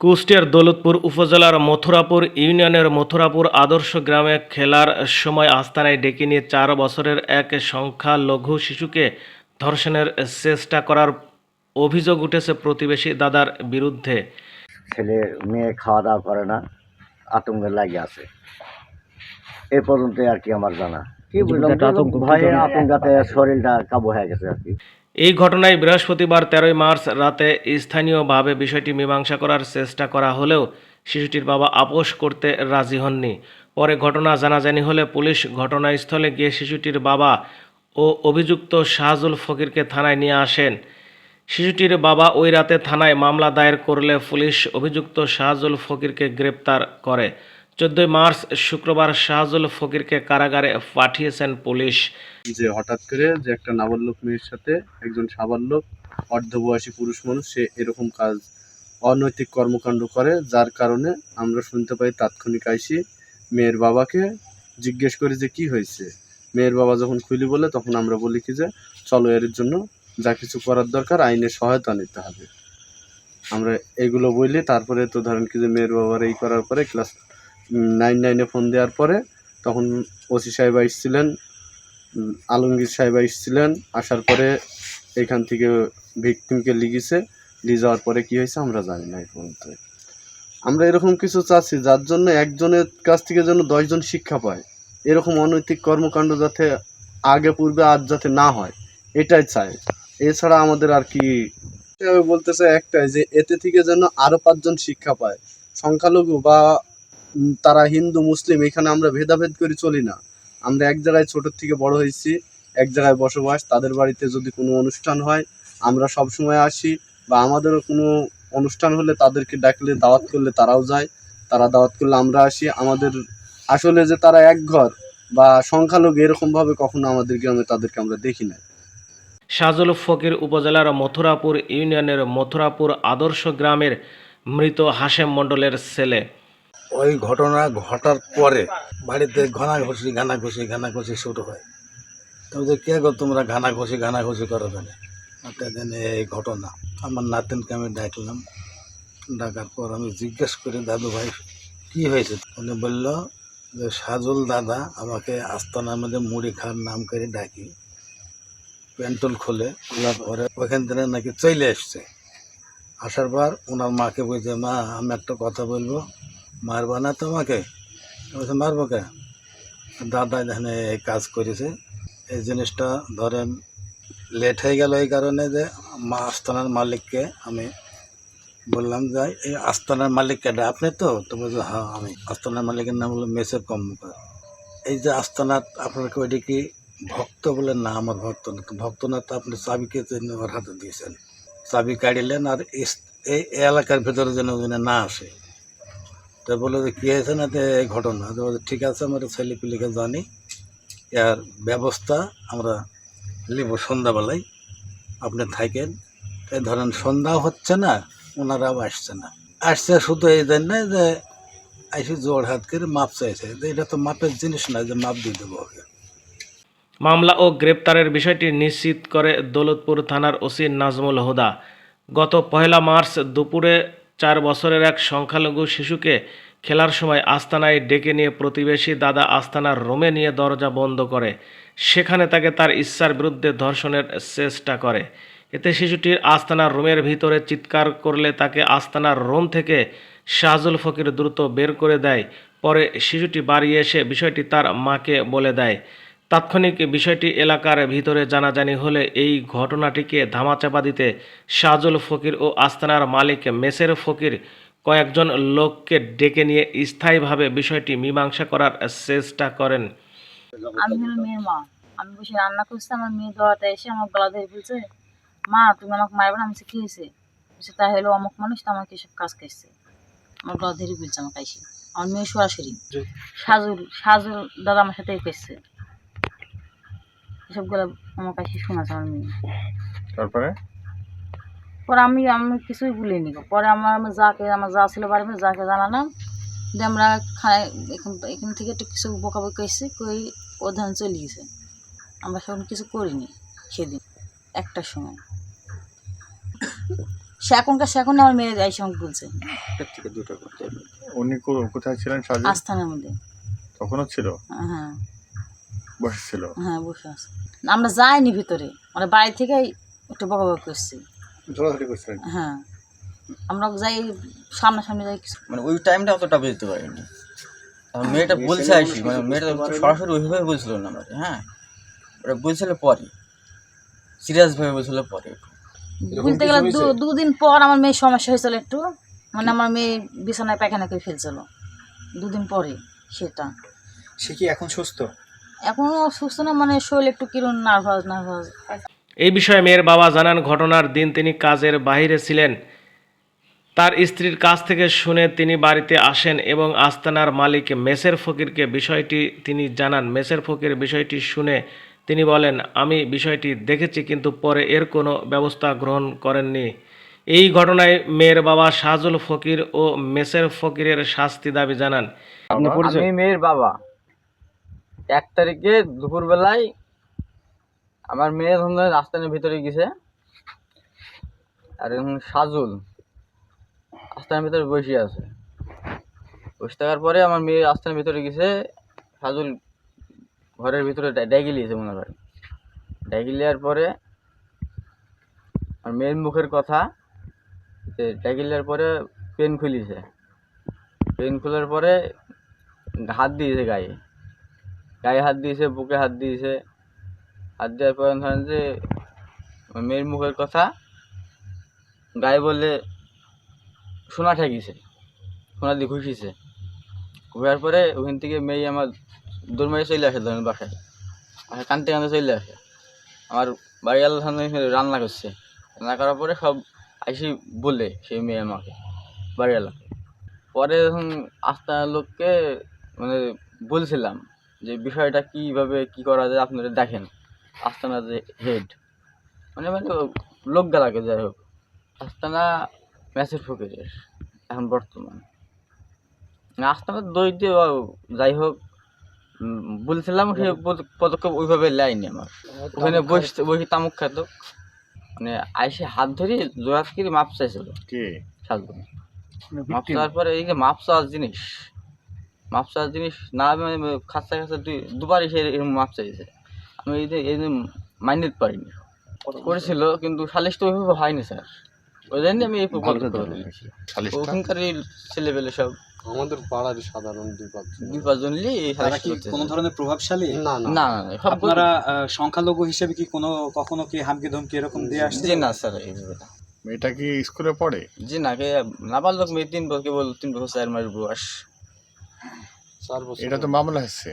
কুষ্টিয়ার দৌলতপুর উপজেলার মথুরাপুর ইউনিয়নের মথুরাপুর আদর্শ গ্রামে খেলার সময় আস্তানায় ডেকে নিয়ে চার বছরের এক সংখ্যালঘু শিশুকে ধর্ষণের চেষ্টা করার অভিযোগ উঠেছে প্রতিবেশী দাদার বিরুদ্ধে। ছেলে মেয়ে খাওয়া দাওয়া করে না আতঙ্কে লাগে আছে। এ পর্যন্ত আর কি আমার জানা। কি বুঝলাম ভয়ে আতঙ্কাতে শরীরটা কাবু হয়ে গেছে আর কি। এই ঘটনায় বৃহস্পতিবার তেরোই মার্চ রাতে স্থানীয়ভাবে বিষয়টি মীমাংসা করার চেষ্টা করা হলেও শিশুটির বাবা আপোষ করতে রাজি হননি। পরে ঘটনা জানাজানি হলে পুলিশ ঘটনাস্থলে গিয়ে শিশুটির বাবা ও অভিযুক্ত শাহজুল ফকিরকে থানায় নিয়ে আসেন। শিশুটির বাবা ওই রাতে থানায় মামলা দায়ের করলে পুলিশ অভিযুক্ত শাহজুল ফকিরকে গ্রেপ্তার করে। চোদ্দই মার্চ, শুক্রবার শাহজুল ফকিরকে কারাগারে পাঠিয়েছেন পুলিশ। যে হঠাৎ করে যে একটা নাবালক মেয়ের সাথে একজন সাবালক, অর্ধবয়সী পুরুষ মানুষ, সে এরকম কাজ, অনৈতিক কর্মকাণ্ড করে, যার কারণে আমরা শুনতে পাই তাৎক্ষণিক আইসি মেয়ের বাবাকে জিজ্ঞেস করি যে কি হয়েছে। মেয়ের বাবা যখন খুলি বলে, তখন আমরা বলি কি যে, চলো এর জন্য যা কিছু করার দরকার আইনের সহায়তা নিতে হবে। আমরা এগুলো বলি, তারপরে তো ধরেন কি যে মেয়ের বাবার এই করার পরে ক্লাস নাইন নাইনে ফোন দেওয়ার পরে তখন ওসি সাহেব এসেছিলেন উম, আলমগীর সাহেব এসেছিলেন আসার পরে এখান থেকে ভিকটিমকে লিগেছে নিয়ে যাওয়ার পরে কি হয়েছে আমরা জানি না পর্যন্ত। আমরা এরকম কিছু চাচ্ছি যার জন্য একজনের কাছ থেকে যেন দশজন শিক্ষা পায়। এরকম অনৈতিক কর্মকাণ্ড যাতে আগে পূর্বে আজ যাতে না হয় এটাই চাই। এছাড়া আমাদের আর কি বলতে চাই একটাই যে এতে থেকে যেন আরও পাঁচজন শিক্ষা পায়। সংখ্যালঘু বা তারা হিন্দু, মুসলিম, এখানে আমরা ভেদাভেদ করে চলি না। আমরা এক জায়গায় ছোটোর থেকে বড় হয়েছি, এক জায়গায় বসবাস, তাদের বাড়িতে যদি কোনো অনুষ্ঠান হয়, আমরা সব সময় আসি, বা আমাদেরও কোনো অনুষ্ঠান হলে তাদেরকে ডাকলে, দাওয়াত করলে তারাও যায়। তারা দাওয়াত করলে আমরা আসি। আমাদের আসলে যে তারা এক ঘর, বা সংখ্যালঘু এরকমভাবে কখনো আমাদের গ্রামে তাদেরকে আমরা দেখি না শাহজুল ফকির উপজেলার মথুরাপুর ইউনিয়নের মথুরাপুর আদর্শ গ্রামের মৃত হাশেম মণ্ডলের ছেলে। ওই ঘটনা ঘটার পরে বাড়িতে ঘনাঘষি, ঘানাঘষি ঘানাঘষি শুরু হয়। তবে কে গো তোমরা ঘানাঘষি ঘানাঘষি করো কেন? দিন এই ঘটনা। আমার নাতিনকে আমি ডাকলাম। ডাকার পর আমি জিজ্ঞেস করি, দাদু ভাই, কী হয়েছে? উনি বলল, যে সাজুল দাদা আমাকে আস্তানার মধ্যে মুড়ি খাওয়ার নাম করে ডাকি। পেন্টুল খুলে, খোলার পরে ওইখান থেকে নাকি চলে এসছে। আসার পর ওনার মাকে বলছে, মা, আমি একটা কথা বলব। মারবা না তোমাকে? বলছে, মারবো কে? দাদা এখানে এই কাজ করেছে। এই জিনিসটা ধরেন লেট হয়ে গেল এই কারণে যে মা আস্তানার মালিককে আমি বললাম যে, এই আস্তানার মালিক কেটা আপনি তো? তো বলছে হ্যাঁ আমি। আস্তানার মালিকের নাম হলো মেসের কর্মকার এই যে আস্তানার আপনাকে ওইটা কি ভক্ত বলে? না, আমার ভক্ত না। তো ভক্ত না, তো আপনি চাবিকে হাতে দিয়েছেন। চাবি কাড়িলেন আর এই এলাকার ভেতরে যেন না আসে। তো বলে যে, কী হয়েছে না তো, এই ঘটনা? তো ঠিক আছে, আমরা ছেলে পিলিকে জানি। এর ব্যবস্থা আমরা নিব সন্ধ্যাবেলায়। আপনি থাকেন। এই ধরেন সন্ধ্যা হচ্ছে না ওনারাও আসছে না। আসছে শুধু এই জন্য যে, আইসি জোর হাত করে মাপ চাইছে। এটা তো মাপের জিনিস না, যে মাপ দিয়ে দেবো মামলা ও গ্রেপ্তারের বিষয়টি নিশ্চিত করে দৌলতপুর থানার ওসি নাজমুল হুদা। গত পহেলা মার্চ দুপুরে চার বছরের এক সংখ্যালঘু শিশুকে খেলার সময় আস্তানায় ডেকে নিয়ে প্রতিবেশী দাদা আস্তানার রোমে নিয়ে দরজা বন্ধ করে। সেখানে তাকে তার ইচ্ছার বিরুদ্ধে ধর্ষণের চেষ্টা করে। এতে শিশুটির আস্তানার রুমের ভিতরে চিৎকার করলে তাকে আস্তানার রুম থেকে শাহজুল ফকির দ্রুত বের করে দেয়। পরে শিশুটি বাড়ি এসে বিষয়টি তার মাকে বলে দেয়। তাৎক্ষণিক বিষয়টি এলাকার ভিতরে জানাজানি হলে এই ঘটনাটিকে ধামাচাপা দিতে শাহজুল ফকির ও আস্তানার মালিক মেসের ফকির কয়েকজন লোককে ডেকে নিয়ে স্থায়ীভাবে বিষয়টি মীমাংসা করার চেষ্টা করেন। আমি মেয়ের মা। আমি বসে রান্না করছি আমার মেয়ে দোয়াতে এসে আমার গলা ধরে বলছে মা তুমি আমাকে মারবে না আমি কি হয়েছে? বলছে তাই হলো অমুক মানুষ তো আমাকে এসব কাজ করছে। আমার গলা ধরে বলছে আমাকে এসে। আমার মেয়ে সরাসরি। সাজুল সাজুল দাদা আমার সাথে করছে। এসবগুলো আমার কাছে শোনাছে আমার মেয়ে তারপরে? পরে আমি আমি কিছুই ভুলিনি। পরে আমার আমার যাকে আমার যা ছিল বাড়ি যাকে জানালাম যে আমরা খাই এখান এখান থেকে একটু কিছু বকাবকি এসেছি কই ও ধান চলে গেছে। আমরা সেরকম কিছু করিনি সেদিন একটার সময়। সে এখনকার সে এখন আমার মেয়ে এই সঙ্গে বলছে। উনি কো- কোথায় ছিলেন আস্থানের মধ্যে। তখনও ছিল? হ্যাঁ। বসেছিল। হ্যাঁ বসে আছে। আমরা যাইনি ভিতরে। মানে বাড়ি থেকে একটু বকা বকা করছি। ঝোড়াঝুড়ি করছিলেন? হ্যাঁ। আমরা যাই সামনাসামনি যাই কিছু মানে ওই টাইমটা অতটা বুঝতে পারিনি। মেয়েটা বলছে আসি মানে মেয়েটা সরাসরি ওইভাবে বলছিল না আমাকে হ্যাঁ। ওটা বলছিল পরে। সিরিয়াস ভাবে বলছিল পরে। বলতে গেলে দুদিন পর আমার মেয়ের সমস্যা হয়েছিল একটু। মানে আমার মেয়ে বিছানায় পায়খানা করে ফেলছিল। দুদিন পরে সেটা। সে কি এখন সুস্থ? এখনও সুস্থ না মানে শরীর একটু কিরণ নার্ভাস নার্ভাস এই বিষয়ে মেয়ের বাবা জানান ঘটনার দিন তিনি কাজের বাইরে ছিলেন। তার স্ত্রীর কাছ থেকে শুনে তিনি বাড়িতে আসেন এবং আস্তানার মালিক মেসের ফকিরকে বিষয়টি তিনি জানান। মেসের ফকির বিষয়টি শুনে তিনি বলেন আমি বিষয়টি দেখেছি কিন্তু পরে এর কোনো ব্যবস্থা গ্রহণ করেননি। এই ঘটনায় মেয়ের বাবা শাহজুল ফকির ও মেসের ফকিরের শাস্তি দাবি জানান। আমি মেয়ের বাবা। এক তারিখে দুপুরবেলায় আমার মেয়ে ধরুন আস্তানের ভিতরে গেছে। আর এখন সাজুল আস্তানের ভিতরে বসে আছে। বসে থাকার পরে আমার মেয়ে আস্তানের ভিতরে গেছে। সাজুল ঘরের ভিতরে ডাইগি লিয়েছে মনে হয়। ডাইগি লিয়ার পরে আর মেয়ের মুখের কথা যে ডাইগি লিয়ার পরে পেন খুলিছে। পেন খোলার পরে হাত দিয়েছে গায়ে। গায়ে হাত দিয়েছে, বুকে হাত দিয়েছে। হাত দেওয়ার পরে ধরেন যে, মেয়ের মুখের কথা গায়ে বলে সোনা ঠেকিছে, সোনা দিয়ে ঘুষিছে। ঘুরার পরে ওখান থেকে মেয়ে আমার দৌড় মেরে চলে আসে ধরেন বাসায়। আর কানতে কানতে চলে আসে। আমার বাড়ি আল্লাহ রান্না করছে। রান্না করার পরে সব আইসি বলে সেই মেয়ে আমাকে, বাড়িওয়ালাকে। পরে যখন আস্তার লোককে মানে বলছিলাম যে বিষয়টা কীভাবে কি করা যায় আপনারা দেখেন। আস্তানা যে হেড মানে মানে লোক গেলাকে যাই হোক। আস্তানা ম্যাচের ফকিরের এখন বর্তমান। মানে আস্তানা দই দিয়ে যাই হোক বলছিলাম সে পদ- পদক্ষেপ ওইভাবে লাইনি আমার। ওখানে বসে বসে তামুক খেত। মানে আইসে হাত ধরে জোরাত করে মাপ চাইছিল। মাপ চাওয়ার পরে এই যে মাপ চাওয়ার জিনিস মাপ চাওয়ার জিনিস না মানে খাচ্ছা খাচ্ছা দুই দুবার এসে এরকম মাপ চাইছে আমি এই যে এই যে মাইনে দিতে পারিনি। করেছিল কিন্তু সালিশ তো ওইভাবে হয়নি স্যার। ওই জন্য আমি এই ওখানকার ছেলেপেলে সব। আমাদের পাড়ার সাধারণ দুই পাঁচজন। দুই পাঁচজন কোনো ধরনের প্রভাবশালী? না না না। আপনারা আহ, সংখ্যালঘু হিসেবে কি কোনো কখনো কি হামকি ধমকি এরকম দিয়ে আসছে? না স্যার এইভাবে না মেয়েটা কি স্কুলে পড়ে? জি না কে না পারল মেয়ে তিন বছর কেবল তিন বছর চার মাস বয়স। এটা তো মামলা হচ্ছে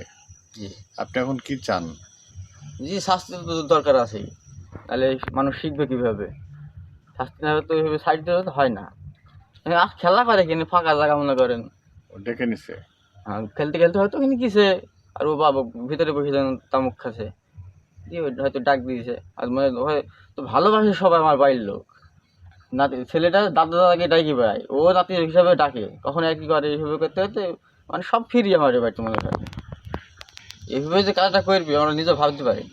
জি। আপনি এখন কি চান? জি শাস্তি তো দরকার আছে তাহলে মানুষ শিখবে কীভাবে? শাস্তি না তো ওইভাবে সাইড দিলে তো হয় না। আহ, খেলা করে কিনে ফাঁকা জায়গা মনে করেন। ডেকে নিছে। আহ, খেলতে খেলতে হয়তো কিনে কিসে আর ও বাবা ভিতরে বসে যেন তামুক খাচ্ছে। দিয়ে হয়তো ডাক দিয়েছে। আর মানে হয় তো ভালোবাসে সবাই আমার বাড়ির লোক। নাতি ছেলেটা দাদা দাদাকে ডাকি বেড়ায় ও নাতি হিসাবে ডাকে। কখন আর কি করে এইভাবে করতে করতে মানে সব ফিরি আমার বাড়িতে মনে হয় এইভাবে যে কাজটা করবি, আমরা নিজে ভাবতে পারি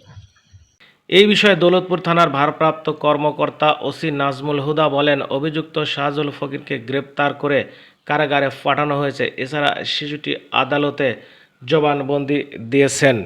এই বিষয়ে দৌলতপুর থানার ভারপ্রাপ্ত কর্মকর্তা ওসি নাজমুল হুদা বলেন, অভিযুক্ত শাহজুল ফকিরকে গ্রেপ্তার করে কারাগারে পাঠানো হয়েছে। এছাড়া শিশুটি আদালতে জবানবন্দি দিয়েছেন।